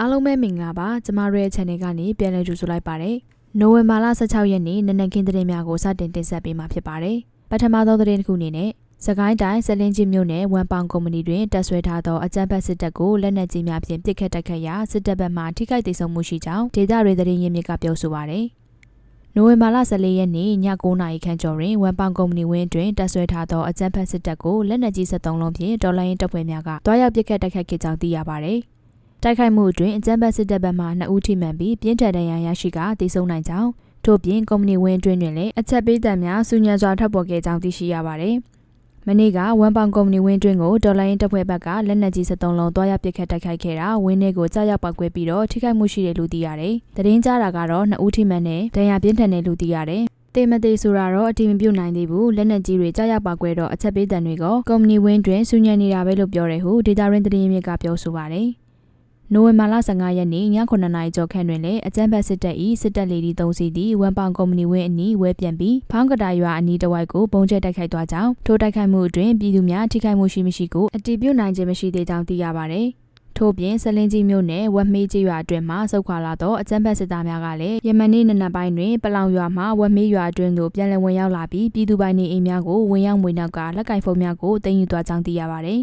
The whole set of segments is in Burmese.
အားလုံးပဲမင်္ဂလာပါကျမတို့ရဲ့ channel ကနေပြန်လည်ကြိုဆိုလိုက်ပါတယ်နိုဝင်ဘာလ16ရက်နေ့နနက်ခင်းသတင်းများကိုစတင်တင်ဆက်ပေးမှာဖြစ်ပါတယ်ပထမဆုံးသတင်းတစ်ခုအနေနဲ့စကိုင်းတိုင်းစလင်းကြီးမြို့နယ်ဝန်ပောင်ကုမ္ပဏီတွင်တပ်ဆွဲထားသောအကြမ်းဖက်စစ်တပ်ကိုလက်နက်ကြီးများဖြင့်ပစ်ခတ်တိုက်ခတ်ရာစစ်တပ်ဘက်မှထိခိုက်ဒေဆုံးမှုရှိကြောင်းဒေသတွေသတင်းရင်းမြစ်ကပြောဆိုပါရယ်နိုဝင်ဘာလ14ရက်နေ့ည9:00နာရီခန့်ကျော်တွင်ဝန်ပောင်ကုမ္ပဏီဝင်းတွင်တပ်ဆွဲထားသောအကြမ်းဖက်စစ်တပ်ကိုလက်နက်ကြီး73လုံးဖြင့်တော်လိုင်းရင်တပ်ဖွဲ့များကတွားရောက်ပစ်ခတ်တိုက်ခတ်ခဲ့ကြောင်းသိရပါရယ် တိုက်ခိုက်မှုအတွင်းအကြမ်းဖက်စစ်တပ်ဘက်မှ2ဦးထိမှန်ပြီးပြင်းထန်ဒဏ်ရာရရှိကဒေဆုံးနိုင်ကြောင်းထို့ပြင်ကုမ္ပဏီဝင်းတွင်တွင်လည်းအချက်ပေးတံများဆူညံစွာထပ်ပေါ်ခဲ့ကြောင်းသိရှိရပါရယ်မနေ့ကဝန်ပောင်ကုမ္ပဏီဝင်းတွင်ကိုဒေါ်လာရင်းတပ်ဖွဲ့ဘက်ကလက်နက်ကြီး73လုံးတွားရောက်ပစ်ခတ်တိုက်ခိုက်ခဲ့တာဝင်းထဲကိုကြားရောက်ပောက်ကွဲပြီးတော့ထိခိုက်မှုရှိတယ်လို့သိရတယ်။သတင်းကြားတာကတော့2ဦးထိမှန်နဲ့ဒဏ်ရာပြင်းထန်တယ်လို့သိရတယ်။တေမသေးဆိုတာတော့အတိမပြုတ်နိုင်သေးဘူးလက်နက်ကြီးတွေကြားရောက်ပါကွဲတော့အချက်ပေးတံတွေကကုမ္ပဏီဝင်းတွင်ဆူညံနေတာပဲလို့ပြောတယ်ဟုဒေတာရင်းသတင်းမြစ်ကပြောဆိုပါတယ်။ နိုဝင်ဘာလ15ရက်နေ့ည9:00နာရီကျော်ခန့်တွင်လည်းအကြမ်းဖက်စစ်တပ်၏စစ်တပ်လေဒီ3စီးသည့်ဝန်ပောင်ကုမ္ပဏီဝင်းအနီးဝဲပြန်ပြီးဖောင်းကတာရွာအနီးတစ်ဝိုက်ကိုပုံကျဲတိုက်ခိုက်သွားကြောင်းထိုတိုက်ခိုက်မှုအတွင်းပြည်သူများထိခိုက်မှုရှိမရှိကိုအတည်ပြုနိုင်ခြင်းမရှိသေးကြောင်းသိရပါသည်ထို့ပြင်ဆလင်းကြီးမြို့နယ်ဝက်မေးကြီးရွာအတွင်းမှဆုတ်ခွာလာသောအကြမ်းဖက်စစ်သားများကလည်းယမန်နေ့နံနက်ပိုင်းတွင်ပလောင်ရွာမှဝက်မေးရွာအတွင်းသို့ပြန်လည်ဝင်ရောက်လာပြီးပြည်သူပိုင်နေအိမ်များကိုဝင်ရောက်မွေနောက်ကလက်ကင်ဖုန်းများကိုတင်ယူသွားကြောင်းသိရပါသည်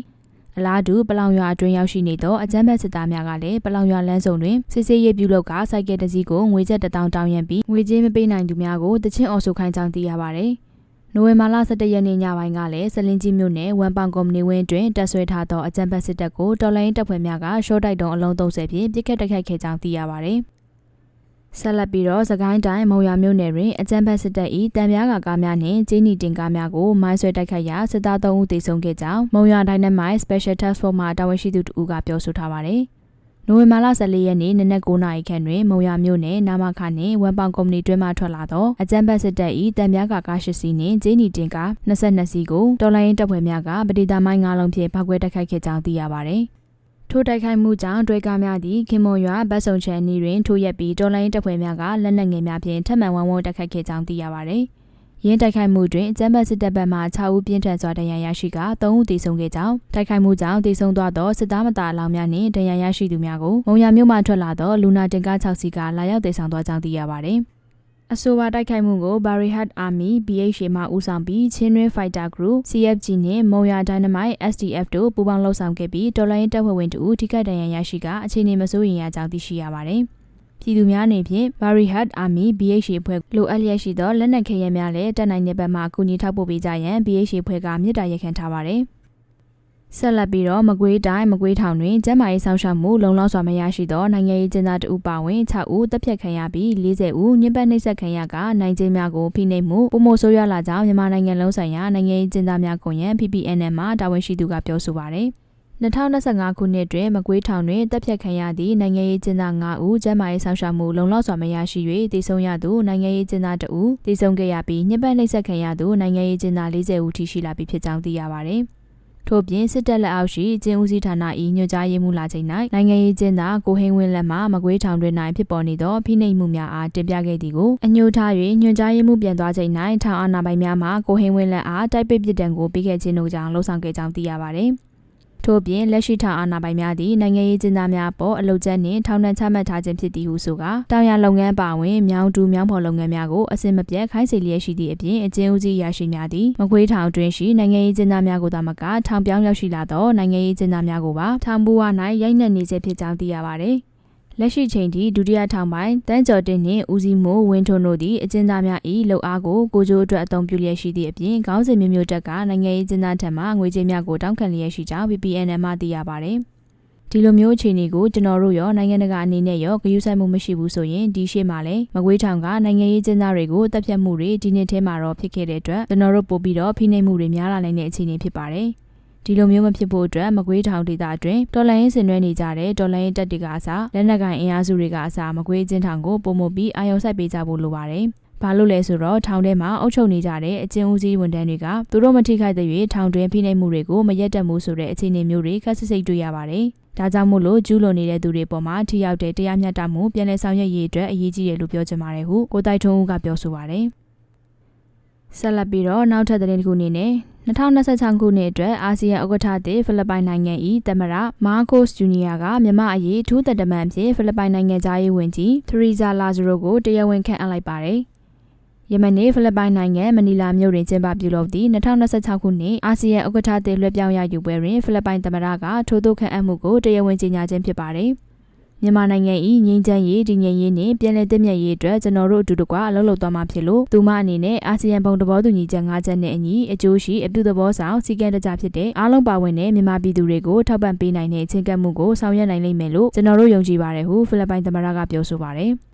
အလားတူပလောင်ရွာအတွင်းရောက်ရှိနေသောအကြမ်းဖက်စစ်သားများကလည်းပလောင်ရွာလမ်းစုံတွင်စစ်ဆေးရေးပြုလုပ်ကစိုက်ကဲတစ်စီးကိုငွေကျပ်တစ်တောင်းတောင်းရန်ပြီးငွေကြေးမပေးနိုင်သူများကိုတချင်းအော်ဆိုခိုင်းကြောင်းသိရပါဗျ။နိုဝင်ဘာလ17ရက်နေ့ညပိုင်းကလည်းစလင်းကြီးမြို့နယ်ဝန်ပောင်ကုမ္ပဏီဝင်းတွင်တပ်ဆွဲထားသောအကြမ်းဖက်စစ်တပ်ကိုတော်လိုင်းတပ်ဖွဲ့များကရှော့တိုက်တုံးအလုံး30ဖြင့်ပစ်ခတ်တိုက်ခိုက်ခဲ့ကြောင်းသိရပါဗျ။ ဆက်လက်ပြီးတော့စကိုင်းတိုင်းမုံရမြို့နယ်တွင်အကြမ်းဖက်စစ်တပ်၏တံပြားကာကားများနှင့်ကျင်းနီတင်ကားများကိုမိုင်းဆွဲတိုက်ခိုက်ရာစစ်သား3ဦးသေဆုံးခဲ့ကြောင်းမုံရတိုင်းနဲ့မိုင်း Special Task Force မှတာဝန်ရှိသူတို့ကပြောဆိုထားပါတယ်။နိုဝင်ဘာလ14ရက်နေ့နနက်9:00နာရီခန့်တွင်မုံရမြို့နယ်နာမခနှင့်ဝန်ပောင်ကုမ္ပဏီတွင်မှထွက်လာသောအကြမ်းဖက်စစ်တပ်၏တံပြားကာကား8စီးနှင့်ကျင်းနီတင်ကား22စီးကိုတော်လိုင်းတပ်ဖွဲ့များကပဒေတာမိုင်း9လုံးဖြင့်ဖောက်ခွဲတိုက်ခိုက်ခဲ့ကြောင်းသိရပါတယ်။ ထိုတိုက်ခိုက်မှုကြောင့်တွဲကားများသည့်ခင်မွန်ရွာဗတ်ဆုံချန်နီတွင်ထိုးရက်ပြီးတော်လိုင်းတပ်ဖွဲ့များကလက်နက်ငယ်များဖြင့်ထပ်မံဝန်းဝန်းတိုက်ခိုက်ခဲ့ကြောင်းသိရပါသည်။ရင်းတိုက်ခိုက်မှုတွင်အကြမ်းဖက်စစ်တပ်ဘက်မှ6ဦးပြင်းထန်စွာဒဏ်ရာရရှိက3ဦးသေဆုံးခဲ့ကြောင်းတိုက်ခိုက်မှုကြောင့်သေဆုံးသွားသောစစ်သားမသားအလောင်းများနှင့်ဒဏ်ရာရရှိသူများကိုမုံရမြို့မှထွက်လာသောလူနာတင်ကား6စီးကလာရောက်သေဆောင်သွားကြောင်းသိရပါသည်။ အဆိုပါတိုက်ခိုက်မှုကို Barihat Army BHA မှဦးဆောင်ပြီး Chinwe Fighter Group CFG နဲ့ Moya Dynamite SDF တို့ပူးပေါင်းလှုပ်ဆောင်ခဲ့ပြီးတော်လိုင်းတပ်ဖွဲ့ဝင်တို့ထိခိုက်ဒဏ်ရာရရှိကအခြေအနေမဆိုးရင်ရကြောင်းသိရှိရပါတယ်။ပြည်သူများအနေဖြင့် Barihat Army BHA ဖွဲ့လိုအပ်လျက်ရှိသောလက်နက်ခဲယမ်းများလည်းတပ်နိုင်တဲ့ဘက်မှအကူအညီထောက်ပို့ပေးကြရန် BHA ဖွဲ့ကမြစ်တာရက်ခံထားပါတယ်။ ဆက်လက်ပြီးတော့မကွေးတိုင်းမကွေးထောင်တွင်ကျန်းမာရေးဆောင်ရှောက်မှုလုံလောက်စွာမရရှိသောနိုင်ငံရေးကျင်းသားတဦးပါဝင်6ဦးတပ်ဖြတ်ခံရပြီး40ဦးညှဉ်းပန်းနှိပ်စက်ခံရကနိုင်ကျင်းများကိုဖိနှိပ်မှုပုံမဆိုးရွားလာကြောင်းမြန်မာနိုင်ငံလုံးဆိုင်ရာနိုင်ငံရေးကျင်းသားများကွန်ရက် PPNN မှတာဝန်ရှိသူကပြောဆိုပါတယ်2025ခုနှစ်တွင်မကွေးထောင်တွင်တပ်ဖြတ်ခံရသည့်နိုင်ငံရေးကျင်းသား9ဦးကျန်းမာရေးဆောင်ရှောက်မှုလုံလောက်စွာမရရှိ၍တည်ဆုံရသူနိုင်ငံရေးကျင်းသား2ဦးတည်ဆုံခဲ့ရပြီးညှဉ်းပန်းနှိပ်စက်ခံရသူနိုင်ငံရေးကျင်းသား40ဦးထိရှိလာပြီဖြစ်ကြောင်းသိရပါသည်။ ထို့ပြင်စစ်တပ်လက်အောက်ရှိကျင်းဦးစီးဌာန၏ညွှန်ကြားရေးမှူးလာချိန်၌နိုင်ငံရေးကျင်းသားကိုဟိန်းဝင်းလက်မှမကွေးထောင်တွင်၌ဖြစ်ပေါ်နေသောဖိနှိပ်မှုများအားတင်ပြခဲ့သည်ကိုအညှို့ထား၍ညွှန်ကြားရေးမှူးပြန်သွားချိန်၌ထောင်အာဏာပိုင်များမှကိုဟိန်းဝင်းလက်အားတိုက်ပိတ်ပစ်ဒဏ်ကိုပေးခဲ့ခြင်းတို့ကြောင့်လှုံ့ဆော်ခဲ့ကြောင်းသိရပါသည် ထို့ပြင်လက်ရှိထောင်အာဏာပိုင်များသည့်နိုင်ငံရေးကျင်းသားများပေါ်အလုကျက်နှင့်ထောင်ဒဏ်ချမှတ်ထားခြင်းဖြစ်သည်ဟုဆိုကာတောင်ရလုပ်ငန်းပါဝင်မြောင်းတူမြောင်းဖော်လုပ်ငန်းများကိုအစင်မပြတ်ခိုင်းစေလျက်ရှိသည့်အပြင်အကျဉ်းဦးစီးရရှိများသည့်မကွေးထောင်တွင်ရှိနိုင်ငံရေးကျင်းသားများကိုသာမကထောင်ပြောင်းရောက်ရှိလာသောနိုင်ငံရေးကျင်းသားများကိုပါထောင်ဘဝ၌ရိုက်နှက်နေစေဖြစ်ကြောင်းသိရပါသည် လက်ရှိချိန်ထိဒုတိယထောင်ပိုင်းတန်းကျော်တင်နှင့်ဦးစီးမိုးဝင်းထွန်းတို့သည်အကျဉ်းသားများ၏လှုပ်အားကိုကိုကျိုးအတွက်အသုံးပြုလျက်ရှိသည့်အပြင်ခေါင်းစဉ်မျိုးမျိုးတက်ကနိုင်ငံရေးကျဉ်းသားထံမှငွေကြေးများကိုတောင်းခံလျက်ရှိကြောင်း VPN မှသိရပါသည်ဒီလိုမျိုးအခြေအနေကိုကျွန်တော်တို့ရောနိုင်ငံတကာအနေနဲ့ရောဂရုစိုက်မှုမရှိဘူးဆိုရင်ဒီရှေ့မှာလည်းမကွေးထောင်ကနိုင်ငံရေးကျင်းသားတွေကိုတပ်ဖြတ်မှုတွေဒီနှစ်ထဲမှာတော့ဖြစ်ခဲ့တဲ့အတွက်ကျွန်တော်တို့ပို့ပြီးတော့ဖိနှိပ်မှုတွေများလာနိုင်တဲ့အခြေအနေဖြစ်ပါတယ်။ ဒီလိုမျိုးမဖြစ်ဖို့အတွက်မကွေးထောင်ဒေသအတွင်းတော်လိုင်းဆင်နွှဲနေကြတဲ့တော်လိုင်းတပ်တွေကအစားလက်နက်ကိုင်အင်အားစုတွေကအစားမကွေးချင်းထောင်ကိုပုံမပြီးအာရုံစိုက်ပေးကြဖို့လိုပါတယ်။ဘာလို့လဲဆိုတော့ထောင်ထဲမှာအုပ်ချုပ်နေကြတဲ့အကျဉ်းဦးစီးဝန်ထမ်းတွေကသူတို့မထိခိုက်တဲ့၍ထောင်တွင်ဖိနှိပ်မှုတွေကိုမရက်တက်မှုဆိုတဲ့အခြေအနေမျိုးတွေခက်ဆစ်စိတ်တွေ့ရပါတယ်။ဒါကြောင့်မို့လို့ကျူးလွန်နေတဲ့သူတွေပေါ်မှာထိရောက်တဲ့တရားမျှတမှုပြန်လည်ဆောင်ရွက်ရေးအတွက်အရေးကြီးတယ်လို့ပြောချင်ပါတယ်ဟုကိုတိုက်ထုံးဦးကပြောဆိုပါတယ်။ဆက်လက်ပြီးတော့နောက်ထပ်သတင်းတစ်ခုအနေနဲ့ 2026ခုနှစ်အတွက်အာဆီယံဥက္ကဋ္ဌသစ်ဖိလစ်ပိုင်နိုင်ငံ၏သမ္မတမာကိုစ်ဂျူနီယာကမြန်မာအရေးထူးသက်တမန်ဖြင့်ဖိလစ်ပိုင်နိုင်ငံသားရေးဝန်ကြီးထရီဇာလာဇရိုကိုတရားဝင်ခန့်အပ်လိုက်ပါတယ်။ယမန်နေ့ဖိလစ်ပိုင်နိုင်ငံမနီလာမြို့တွင်ကျင်းပပြုလုပ်သည့်2026ခုနှစ်အာဆီယံဥက္ကဋ္ဌသစ်လွှဲပြောင်းရယူပွဲတွင်ဖိလစ်ပိုင်သမ္မတကထိုးသို့ခန့်အပ်မှုကိုတရားဝင်ကြေညာခြင်းဖြစ်ပါတယ်။ မြန်မာနိုင်ငံ၏ငြိမ်းချမ်းရေးတည်ငြိမ်ရေးနှင့်ပြည်내တည်မြဲရေးအတွက်ကျွန်တော်တို့အတူတကွအလုပ်လုပ်သွားမှာဖြစ်လို့သူမအနေနဲ့အာဆီယံဘုံသဘောတူညီချက်၅ချက်နဲ့အညီအကျိုးရှိအပြုသဘောဆောင်စီကံတကြဖြစ်တဲ့အားလုံးပါဝင်တဲ့မြန်မာပြည်သူတွေကိုထောက်ပံ့ပေးနိုင်တဲ့ချင်းကပ်မှုကိုဆောင်ရွက်နိုင်လိမ့်မယ်လို့ကျွန်တော်တို့ယုံကြည်ပါတယ်ဟုဖိလစ်ပိုင်သမ္မတကပြောဆိုပါတယ်။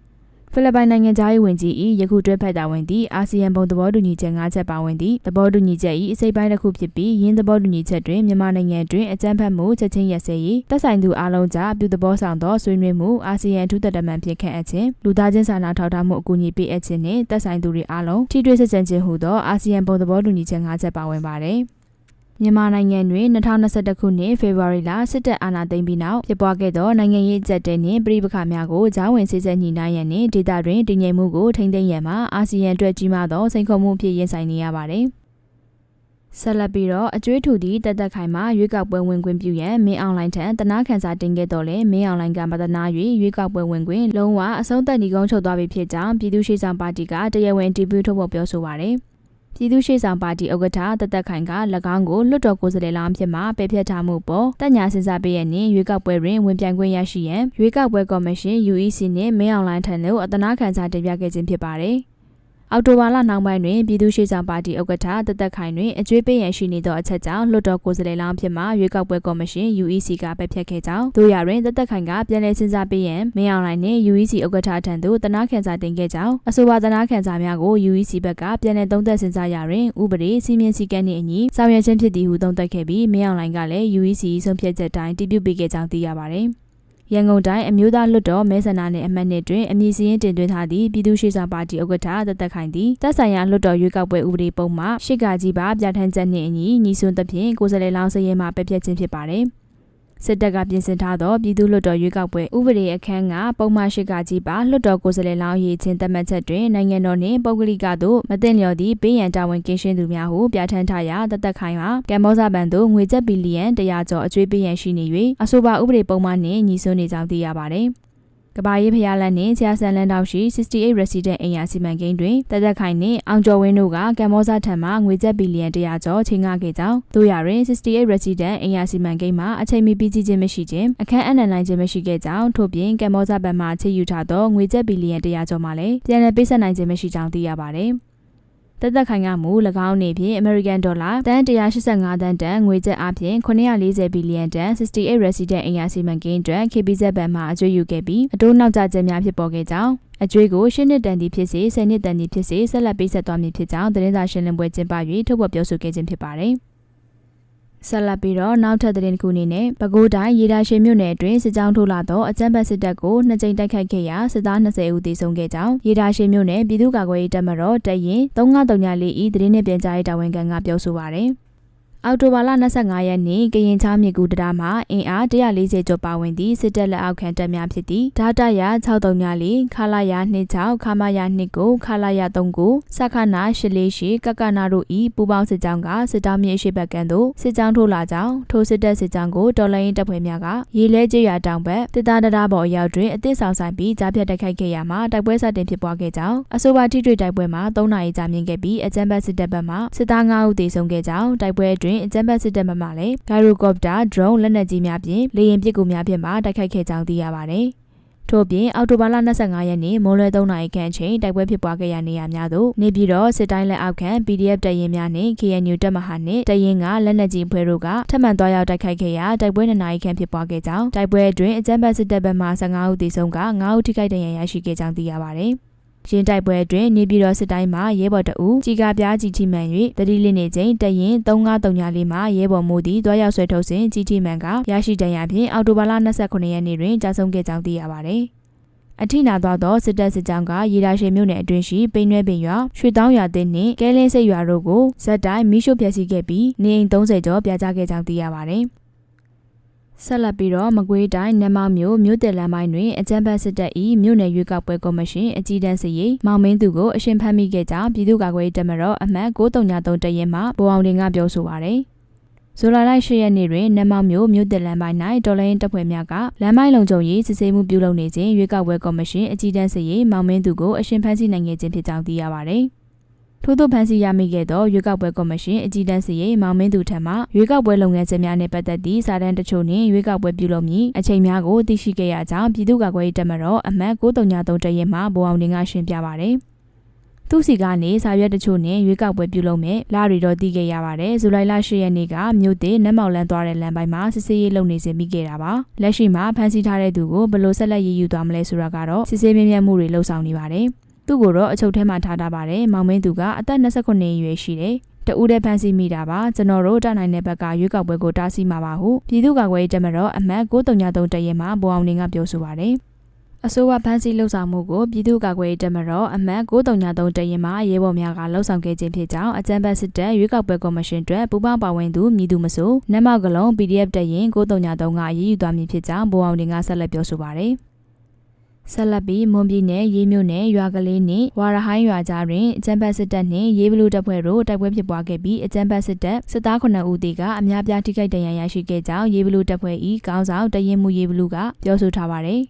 ဖိလစ်ပိုင်နိုင်ငံသားရေးဝန်ကြီး၏ယခုတွဲဖက်တာဝန်သည့်အာဆီယံဘုံသဘောတူညီချက်၅ချက်ပါဝင်သည့်သဘောတူညီချက်၏အစိပ်ပိုင်းတစ်ခုဖြစ်ပြီးရင်းသဘောတူညီချက်တွင်မြန်မာနိုင်ငံတွင်အကြမ်းဖက်မှုချက်ချင်းရက်စဲရေးသက်ဆိုင်သူအလုံးကြားပြုသဘောဆောင်သောဆွေးနွေးမှုအာဆီယံထူးသက်တမန်ဖြစ်ခန့်အပ်ခြင်းလူသားချင်းစာနာထောက်ထားမှုအကူအညီပေးအပ်ခြင်းနှင့်သက်ဆိုင်သူတွေအလုံးထိတွေ့ဆက်ဆံခြင်းဟူသောအာဆီယံဘုံသဘောတူညီချက်၅ချက်ပါဝင်ပါသည် မြန်မာနိုင်ငံတွင်2021ခုနှစ်ဖေဖော်ဝါရီလစစ်တပ်အာဏာသိမ်းပြီးနောက်ဖြစ်ပွားခဲ့သောနိုင်ငံရေးအကြက်တဲနှင့်ပြည်ပခါများကိုကြားဝင်စစ်ဆက်ညှိနှိုင်းရန်နှင့်ဒေသတွင်တည်ငြိမ်မှုကိုထိန်းသိမ်းရန်မှာအာဆီယံအတွက်ကြီးမားသောစိန်ခေါ်မှုဖြစ်ရင်ဆိုင်နေရပါသည်ဆက်လက်ပြီးတော့အကျွေးထူသည့်တက်တက်ခိုင်မှာရွေးကောက်ပွဲဝင်ခွင့်ပြုရန်မင်းအွန်လိုင်းထံတနာခန်းစာတင်ခဲ့တော့လေမင်းအွန်လိုင်းကမတနာ၍ရွေးကောက်ပွဲဝင်ခွင့်လုံးဝအဆုံးသတ်ညီကုန်းချုပ်သွားပြီဖြစ်ကြောင်းပြည်သူ့ရှေ့ဆောင်ပါတီကတရားဝင်တီးပြထုတ်ဖော်ပြောဆိုပါရယ် ပြည်သူ့ရှေ့ဆောင်ပါတီဥက္ကဋ္ဌတသက်ခိုင်က၎င်းကိုလွတ်တော်ကိုယ်စားလှယ်လောင်းဖြစ်မှပယ်ဖျက်ထားမှုပေါ်တက်ညာစဉ်းစားပေးရနှင့်ရွေးကောက်ပွဲတွင်ဝင်ပြိုင်ခွင့်ရရှိရန်ရွေးကောက်ပွဲကော်မရှင် UEC နှင့်မင်းအောင်လိုင်းထံသို့အတနာခံစာတင်ပြခဲ့ခြင်းဖြစ်ပါတယ်။ အော်တိုဘာလနောက်ပိုင်းတွင်ပြည်သူ့ရှေ့ဆောင်ပါတီဥက္ကဋ္ဌတသက်ခိုင်တွင်အကျွေးပေးရန်ရှိနေသောအချက်ကြောင့်လွှတ်တော်ကိုယ်စားလှယ်လောင်းဖြစ်မှရွေးကောက်ပွဲကော်မရှင် UEC ကပယ်ဖျက်ခဲ့ကြောင်းတို့ရတွင်တသက်ခိုင်ကပြန်လည်စဉ်းစားပေးရန်မင်းအောင်လှိုင်နှင့် UEC ဥက္ကဋ္ဌထံသို့တနာခံစာတင်ခဲ့ကြောင်းအဆိုပါတနာခံစာများကို UEC ဘက်ကပြန်လည်သုံးသပ်စဉ်းစားရာတွင်ဥပဒေစီမင်းစည်းကမ်းနှင့်အညီဆောင်ရွက်ခြင်းဖြစ်သည်ဟုသုံးသပ်ခဲ့ပြီးမင်းအောင်လှိုင်ကလည်း UEC ဆုံးဖြတ်ချက်တိုင်းတည်ပြုပေးခဲ့ကြောင်းသိရပါသည် ရန်ကုန်တိုင်းအမျိုးသားလွှတ်တော်မဲဆန္ဒနယ်အမှတ်နှစ်တွင်အမည်စရင်းတင်သွင်းထားသည့်ပြည်သူ့ရှေ့ဆောင်ပါတီဥက္ကဋ္ဌတသက်ခိုင်သည်တပ်ဆိုင်ရာလွှတ်တော်ရွေးကောက်ပွဲဥပဒေပုံမှရှစ်ကကြီးပါပြဋ္ဌာန်းချက်နှင့်အညီညီစွန်းသဖြင့်ကိုယ်စားလှယ်လောင်းစရဲမှပယ်ဖျက်ခြင်းဖြစ်ပါတယ်။ စစ်တပ်ကပြင်ဆင်ထားသောပြည်သူ့လွှတ်တော်ရွေးကောက်ပွဲဥပဒေအခန်းကပုံမှန်ရှိကကြီးပါလွှတ်တော်ကိုယ်စားလှယ်လောင်းရေးချင်းသတ်မှတ်ချက်တွင်နိုင်ငံတော်နှင့်ပုဂ္ဂလိကသို့မတင်လျော်သည့်ပေးရန်တာဝန်ကင်းရှင်းသူများဟုပြဋ္ဌာန်းထားရာတသက်ခိုင်မှာကမ္ဘောဇဘဏ်သို့ငွေကျပ်ဘီလီယံ100ကျော်အကျွေးပေးရန်ရှိနေ၍အဆိုပါဥပဒေပုံမှန်နှင့်ညီစွန်းနေကြောင်းသိရပါသည်။ ကဘာရေးဖျားလန်းနှင့်ဆရာဆန်လန်းတောက်ရှိ68 resident အိမ်ယာစီမံကိန်းတွင်တသက်ခိုင်နှင့်အောင်ကျော်ဝင်းတို့ကကမ္ဘောဇထံမှငွေကျပ်ဘီလီယံ100ကျော်ချိန်ငှခဲ့ကြောင်းတို့ရတွင်68 resident အိမ်ယာစီမံကိန်းမှာအချိန်မီပြီးစီးခြင်းမရှိခြင်းအခန်းအနံနိုင်ခြင်းမရှိခဲ့ကြောင်းထို့ပြင်ကမ္ဘောဇဘက်မှချေယူထားသောငွေကျပ်ဘီလီယံ100ကျော်မှလည်းပြန်လည်ပေးဆက်နိုင်ခြင်းမရှိကြောင်းသိရပါသည် တက်သက်ခိုင်ကမူ၎င်းအနေဖြင့် American Dollar တန်185တန်တန်ငွေကျပ်အပြင်940ဘီလီယံတန်68 resident အင်အားစီမံကိန်းအတွက် KBZ ဘဏ်မှအကျွေးယူခဲ့ပြီးအတိုးနောက်ကျခြင်းများဖြစ်ပေါ်ခဲ့ကြောင်းအကျွေးကိုရှင်းနှစ်တန်သည်ဖြစ်စေ10နှစ်တန်သည်ဖြစ်စေဆက်လက်ပေးဆက်သွားမည်ဖြစ်ကြောင်းသတင်းစာရှင်းလင်းပွဲကျင်းပ၍ထုတ်ဖော်ပြောဆိုခဲ့ခြင်းဖြစ်ပါတယ်။ ဆက်လက်ပြီးတော့နောက်ထပ်သတင်းတစ်ခုအနေနဲ့ပဲခူးတိုင်းရေဒါရှင်မြို့နယ်အတွင်းစစ်ကြောင်းထိုးလာသောအကြမ်းဖက်စစ်တပ်ကိုနှစ်ကြိမ်တိုက်ခိုက်ခဲ့ရာစစ်သား20ဦးသေဆုံးခဲ့ကြောင်းရေဒါရှင်မြို့နယ်ပြည်သူ့ကာကွယ်ရေးတပ်မတော်တရင်3934ဤသတင်းနဲ့ပြန်ကြားရေးတာဝန်ခံကပြောဆိုပါရယ် အောက်တိုဘာလ25ရက်နေ့ကရင်ချောင်းမြေကူတရာမှာအင်အား140ကျော်ပါဝင်သည့်စစ်တပ်လက်အောက်ခံတပ်များဖြစ်သည့်ဓာတရ634ခလာရ26ခမာရ29ခလာရ39စခနာ848ကကနာတို့ဤပူပေါင်းစစ်ကြောင်းကစစ်တောင်းမြေရှိဘက်ကန်သို့စစ်ကြောင်းထိုးလာကြောင်းထိုစစ်တပ်စစ်ကြောင်းကိုတော်လိုင်းတပ်ဖွဲ့များကရေလဲကျေးရွာတောင်ဘက်တစ်သားတရားပေါ်အရောက်တွင်အသစ်ဆောင်ဆိုင်ပြီးကြားဖြတ်တိုက်ခိုက်ခဲ့ရမှာတိုက်ပွဲစတင်ဖြစ်ပွားခဲ့ကြောင်းအဆိုပါထိတွေ့တိုက်ပွဲမှာ3နာရီကြာမြင့်ခဲ့ပြီးအကြမ်းဖက်စစ်တပ်ဘက်မှစစ်သား9ဦးသေဆုံးခဲ့ကြောင်းတိုက်ပွဲအတွင်းတွင်အကြမ်းဖက်စစ်တပ်မှမှလည်းဂိုင်ရိုကော်ပတာဒရုန်းလက်နက်ကြီးများဖြင့်လေရင်ပစ်ကူများဖြင့်မှတိုက်ခိုက်ခဲ့ကြောင်းသိရပါတယ်။ထို့ပြင်အောက်တိုဘာလ25ရက်နေ့မိုးလွဲ3နာရီခန့်အချိန်တိုက်ပွဲဖြစ်ပွားခဲ့ရာနေရာများသို့နေပြည်တော်စစ်တိုင်းလက်အောက်ခံ PDF တရင်များနှင့် KNU တပ်မဟာနှင့်တရင်ကလက်နက်ကြီးဖွဲ့တို့ကထပ်မံသွားရောက်တိုက်ခိုက်ခဲ့ရာတိုက်ပွဲ2နာရီခန့်ဖြစ်ပွားခဲ့ကြောင်းတိုက်ပွဲအတွင်းအကြမ်းဖက်စစ်တပ်ဘက်မှ15ဦးသေဆုံးက9ဦးထိခိုက်ဒဏ်ရာရရှိခဲ့ကြောင်းသိရပါတယ်။ ရင်တိုက်ပွဲအတွင်းနေပြည်တော်စစ်တိုင်းမှာရဲဘော်တအူကြီးကားပြားကြီးထိမှန်၍တတိလင်းနေချိန်တရင်3934မှာရဲဘော်မိုးသည်တွားရောက်ဆွဲထုတ်စဉ်ကြီးထိမှန်ကရရှိဒဏ်ရာဖြင့်အော်တိုဘာလ29ရက်နေ့တွင်ကြာဆုံးခဲ့ကြောင်းသိရပါသည်အထိနာသွားသောစစ်တပ်စစ်ကြောင်းကရေဒါရှည်မြို့နယ်အတွင်းရှိပိန်းရွဲပင်ရွာရွှေတောင်းရွာသင်းနှင့်ကဲလင်းစိတ်ရွာတို့ကိုဇက်တိုင်းမိရှုဖျက်ဆီးခဲ့ပြီးနေအိမ်30ကျော်ပြာကျခဲ့ကြောင်းသိရပါသည် ဆက်လက်ပြီးတော့မကွေးတိုင်းနမောင်မြို့မြို့တယ်လမ်းပိုင်းတွင်အကြံဖတ်စစ်တပ်၏မြို့နယ်ရွေးကောက်ပွဲကော်မရှင်အကြီးတန်းစည်မောင်မင်းသူကိုအရှင်ဖမ်းမိခဲ့ကြောင်းပြည်သူ့ကာကွယ်ရေးတပ်မတော်အမှတ်9333တရင်မှဗိုလ်အောင်တင်ကပြောဆိုပါရယ်ဇူလိုင်လ10ရက်နေ့တွင်နမောင်မြို့မြို့တယ်လမ်းပိုင်း၌တော်လိုင်းတပ်ဖွဲ့များကလမ်းပိုင်းလုံခြုံရေးစစ်ဆေးမှုပြုလုပ်နေခြင်းရွေးကောက်ပွဲကော်မရှင်အကြီးတန်းစည်မောင်မင်းသူကိုအရှင်ဖမ်းဆီးနိုင်ခဲ့ခြင်းဖြစ်ကြောင်းသိရပါရယ် ထို့သို့ဖမ်းဆီးရမိခဲ့သောရွေးကောက်ပွဲကော်မရှင်အကြီးတန်းစီရင်မောင်မင်းသူထံမှရွေးကောက်ပွဲလုပ်ငန်းစဉ်များနှင့်ပတ်သက်သည့်စာတမ်းတချို့နှင့်ရွေးကောက်ပွဲပြုလုပ်မည်အချိန်များကိုသိရှိခဲ့ရကြောင်းပြည်သူ့ကာကွယ်ရေးတပ်မတော်အမှတ်9333တရင်မှဗိုလ်အောင်တင်ကရှင်းပြပါရယ်သူစီကနေစာရွက်တချို့နဲ့ရွေးကောက်ပွဲပြုလုပ်မယ်လာရီတော့တည်ခဲ့ရပါတယ်ဇူလိုင်လ10ရက်နေ့ကမြို့သေးနတ်မောက်လန်းသွားတဲ့လမ်းပိုင်းမှာစစ်ဆေးရေးလုပ်နေစဉ်ပြီးခဲ့တာပါလက်ရှိမှာဖမ်းဆီးထားတဲ့သူကိုဘယ်လိုဆက်လက်ရေးယူသွားမလဲဆိုတာကတော့စစ်ဆေးမြင်မြတ်မှုတွေလှုပ်ဆောင်နေပါတယ် သူ့ကိုတော့အချုပ်ထဲမှာထားထားပါတယ်မောင်မင်းသူကအသက်29အရွယ်ရှိတယ်တဦးတည်းဖမ်းဆီးမိတာပါကျွန်တော်တို့တာနိုင်တဲ့ဘက်ကရွေးကောက်ပွဲကိုတားဆီးမှာပါဟုပြည်သူ့ကာကွယ်ရေးတပ်မတော်အမှတ်9333တရင်မှဗိုလ်အောင်နေကပြောဆိုပါတယ်အစိုးရဖမ်းဆီးလှုပ်ဆောင်မှုကိုပြည်သူ့ကာကွယ်ရေးတပ်မတော်အမှတ်9333တရင်မှရဲဘော်များကလှုပ်ဆောင်ခဲ့ခြင်းဖြစ်ကြောင်းအကြံပတ်စစ်တပ်ရွေးကောက်ပွဲကော်မရှင်အတွက်ပူးပေါင်းပါဝင်သူမြည်သူမဆိုနတ်မောက်ကလုံး PDF တရင်9333ကအရေးယူသွားမည်ဖြစ်ကြောင်းဗိုလ်အောင်နေကဆက်လက်ပြောဆိုပါတယ် ဆက်လက်ပြီးမွန်ပြည်နယ်ရေးမြို့နယ်ရွာကလေးနှင့်ဝါရဟိုင်းရွာကြားတွင်အကြမ်းဖက်စစ်တပ်နှင့်ရေးဘလူတပ်ဖွဲ့တို့တိုက်ပွဲဖြစ်ပွားခဲ့ပြီးအကြမ်းဖက်စစ်တပ်စစ်သား9ဦးတေကအများပြားထိခိုက်ဒဏ်ရာရရှိခဲ့ကြောင်းရေးဘလူတပ်ဖွဲ့၏ခေါင်းဆောင်တရင်မှုရေးဘလူကပြောဆိုထားပါသည်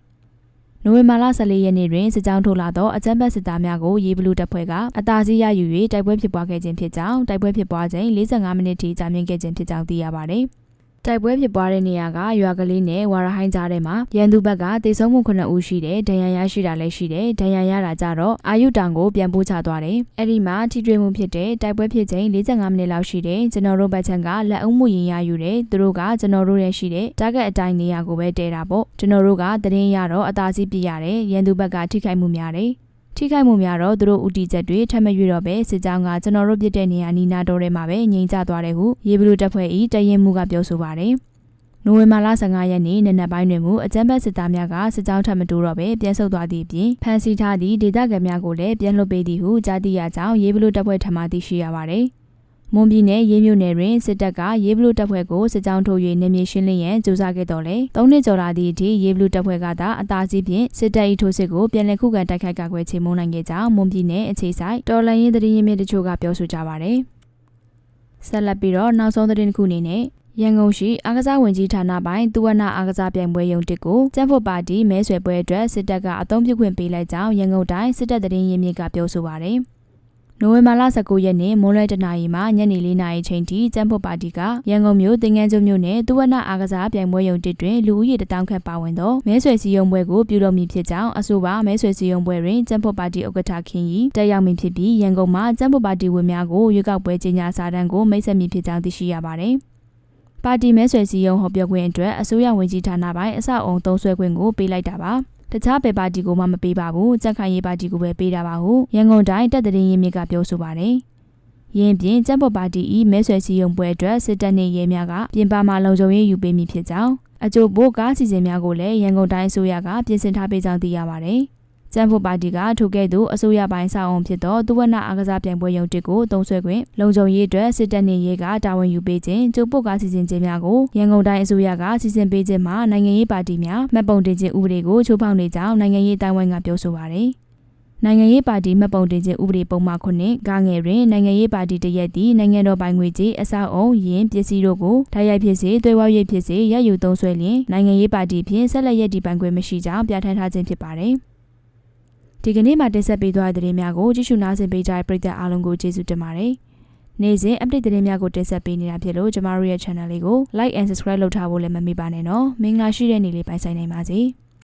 နိုဝင်ဘာလ14ရက်နေ့တွင်စစ်ကြောင်းထိုးလာသောအကြမ်းဖက်စစ်သားများကိုရေးဘလူတပ်ဖွဲ့ကအတားဆီးရယူ၍တိုက်ပွဲဖြစ်ပွားခဲ့ခြင်းဖြစ်ကြောင်းတိုက်ပွဲဖြစ်ပွားချိန်45မိနစ်ထိကြာမြင့်ခဲ့ခြင်းဖြစ်ကြောင်းသိရပါသည်။ တိုက်ပွဲဖြစ်ပွားတဲ့နေရာကရွာကလေးနဲ့ဝါရဟိုင်းကြားထဲမှာရန်သူဘက်ကတေဆုံးမှု9ဦးရှိတယ်ဒဏ်ရာရရှိတာလည်းရှိတယ်ဒဏ်ရာရတာကြတော့အာယုတောင်ကိုပြန်ပို့ချသွားတယ်အဲ့ဒီမှာထိတွေ့မှုဖြစ်တဲ့တိုက်ပွဲဖြစ်ချိန်45မိနစ်လောက်ရှိတယ်ကျွန်တော်တို့ဘက်ချန်ကလက်အုပ်မှုရင်ရယူတယ်သူတို့ကကျွန်တော်တို့ရဲ့ရှိတဲ့ target အတိုင်းနေရာကိုပဲတဲတာပေါ့ကျွန်တော်တို့ကတရင်ရတော့အသာစီးပြရတယ်ရန်သူဘက်ကထိခိုက်မှုများတယ် ထိခိုက်မှုများတော့သူတို့ဦးတည်ချက်တွေထပ်မရွေတော့ပဲစစ်ကြောင်းကကျွန်တော်တို့ပြစ်တဲ့နေရာနီနာတော်ထဲမှာပဲငြိမ်ချသွားတယ်ဟုရေဘလူတပ်ဖွဲ့ဤတရင်မှုကပြောဆိုပါတယ်။နိုဝင်ဘာလ15ရက်နေ့နနက်ပိုင်းတွင်မူအကြမ်းဖက်စစ်သားများကစစ်ကြောင်းထပ်မတိုးတော့ပဲပြန်ဆုတ်သွားသည့်အပြင်ဖမ်းဆီးထားသည့်ဒေသခံများကိုလည်းပြန်လွှတ်ပေးသည်ဟုကြားသိရကြောင်းရေဘလူတပ်ဖွဲ့ထံမှသိရှိရပါတယ်။ မွန်ပြည်နယ်ရေးမြို့နယ်တွင်စစ်တပ်ကရေးဘလူတပ်ဖွဲ့ကိုစစ်ကြောင်းထိုး၍နေမြေရှင်းလင်းရန်ကြိုးစားခဲ့တော်လဲ၃နှစ်ကျော်လာသည့်အထိရေးဘလူတပ်ဖွဲ့ကသာအသာစီးဖြင့်စစ်တပ်၏ထိုးစစ်ကိုပြန်လည်ခုခံတိုက်ခိုက်ကာကွယ်ချေမှုန်းနိုင်ခဲ့ကြောင်းမွန်ပြည်နယ်အခြေဆိုင်တော်လှန်ရေးသတင်းရင်းမြစ်တချို့ကပြောဆိုကြပါဗျ။ဆက်လက်ပြီးတော့နောက်ဆုံးသတင်းတစ်ခုအနေနဲ့ရန်ကုန်ရှိအားကစားဝင်ကြီးဌာနပိုင်းသူဝနာအားကစားပြိုင်ပွဲရုံတစ်ကိုကျန်းဖို့ပါတီမဲဆွယ်ပွဲအတွက်စစ်တပ်ကအုံပြုခွင့်ပေးလိုက်ကြောင်းရန်ကုန်တိုင်းစစ်တပ်သတင်းရင်းမြစ်ကပြောဆိုပါရယ်။ နိုဝင်ဘာလ19ရက်နေ့မိုးလွဲတနာရီမှညနေ4နာရီချိန်ထိကျန်းဖို့ပါတီကရန်ကုန်မြို့တင်ငန်းကျွမြို့နယ်သူဝနအားကစားပြိုင်ပွဲရုံတစ်တွင်လူဦးရေတထောင်ခန့်ပါဝင်သောမဲဆွယ်စည်းရုံးပွဲကိုပြုလုပ်မည်ဖြစ်ကြောင်းအဆိုပါမဲဆွယ်စည်းရုံးပွဲတွင်ကျန်းဖို့ပါတီဥက္ကဋ္ဌခင်ကြီးတက်ရောက်မည်ဖြစ်ပြီးရန်ကုန်မှာကျန်းဖို့ပါတီဝင်များကိုရွေးကောက်ပွဲကြီးညာစာတမ်းကိုမိတ်ဆက်မည်ဖြစ်ကြောင်းသိရှိရပါသည်ပါတီမဲဆွယ်စည်းရုံးဟောပြောခွင့်အတွက်အစိုးရဝန်ကြီးဌာနပိုင်းအဆောက်အုံသုံးဆွဲခွင့်ကိုပေးလိုက်တာပါ။ တခြားဘယ်ပါတီကိုမှမပေးပါဘူးကြက်ခိုင်ရေးပါတီကိုပဲပေးတာပါဟုရန်ကုန်တိုင်းတပ်တရင်ရင်းမြစ်ကပြောဆိုပါတယ်ရင်းပြင်ကျန်းပေါ်ပါတီဤမဲဆွယ်စည်းရုံးပွဲအတွက်စစ်တပ်နှင့်ရဲများကပြင်ပမှာလုံခြုံရေးယူပေးမိဖြစ်ကြောင်းအကျိုးဘို့ကားစီစဉ်များကိုလည်းရန်ကုန်တိုင်းအစိုးရကပြင်ဆင်ထားပေးကြောင်းသိရပါတယ်။ ကျန်းဖို့ပါတီကထိုကဲ့သို့အစိုးရပိုင်းစာအုံဖြစ်သောသူဝနအားကစားပြိုင်ပွဲရုံတစ်ကိုတုံးဆွဲခွင့်လုံခြုံရေးအတွက်စစ်တပ်နှင့်ရဲကတာဝန်ယူပေးခြင်းကျုပ်ပုတ်ကားစီစဉ်ခြင်းများကိုရန်ကုန်တိုင်းအစိုးရကစီစဉ်ပေးခြင်းမှာနိုင်ငံရေးပါတီများမှတ်ပုံတင်ခြင်းဥပဒေကိုချိုးဖောက်နေကြောင်းနိုင်ငံရေးတိုင်ဝမ်ကပြောဆိုပါတယ်နိုင်ငံရေးပါတီမှတ်ပုံတင်ခြင်းဥပဒေပုံမှန်ခုနှစ်ကငယ်တွင်နိုင်ငံရေးပါတီတရက်သည့်နိုင်ငံတော်ပိုင်ငွေကြီးအဆောက်အုံယင်းပစ္စည်းတို့ကိုထိုင်ရိုက်ဖြစ်စေသွေးဝါ၍ဖြစ်စေရယူသုံးဆွဲလျင်နိုင်ငံရေးပါတီဖြင့်ဆက်လက်ရည်တည်ပိုင်ခွင့်မရှိကြောင်းပြဋ္ဌာန်းထားခြင်းဖြစ်ပါတယ်။ ဒီကနေ့မှတင်ဆက်ပေးသွားတဲ့သတင်းများကိုကြည့်ရှုနားဆင်ပေးကြတဲ့ပရိသတ်အားလုံးကိုကျေးဇူးတင်ပါတယ်။နေ့စဉ် update သတင်းများကိုတင်ဆက်ပေးနေတာဖြစ်လို့ကျမတို့ရဲ့ channel လေးကို like and subscribe လုပ်ထားဖို့လည်းမမေ့ပါနဲ့နော်။မင်္ဂလာရှိတဲ့နေ့လေးပိုင်ဆိုင်နိုင်ပါစေ။